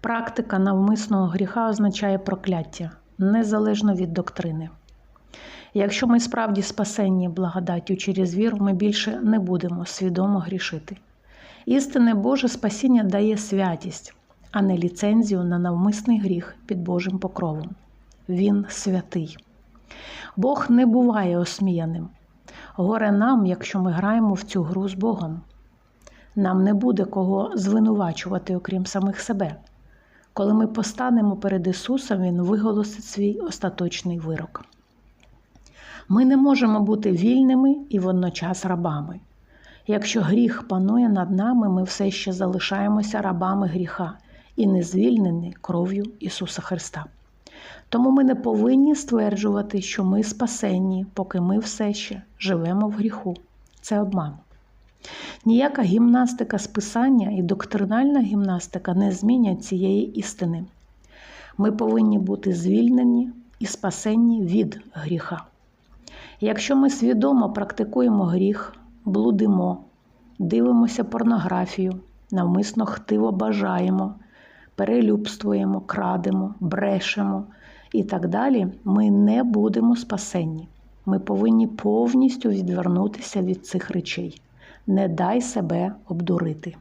Практика навмисного гріха означає прокляття, незалежно від доктрини. Якщо ми справді спасенні благодаттю через віру, ми більше не будемо свідомо грішити. Істинне Боже спасіння дає святість, а не ліцензію на навмисний гріх під Божим покровом. Він святий. Бог не буває осміяним. Горе нам, якщо ми граємо в цю гру з Богом. Нам не буде кого звинувачувати, окрім самих себе. Коли ми постанемо перед Ісусом, Він виголосить свій остаточний вирок. Ми не можемо бути вільними і водночас рабами. Якщо гріх панує над нами, ми все ще залишаємося рабами гріха і не звільнені кров'ю Ісуса Христа. Тому ми не повинні стверджувати, що ми спасенні, поки ми все ще живемо в гріху. Це обман. Ніяка гімнастика списання і доктринальна гімнастика не змінять цієї істини. Ми повинні бути звільнені і спасенні від гріха. Якщо ми свідомо практикуємо гріх, блудимо, дивимося порнографію, навмисно хтиво бажаємо, перелюбствуємо, крадемо, брешемо і так далі, ми не будемо спасенні. Ми повинні повністю відвернутися від цих речей. Не дай себе обдурити.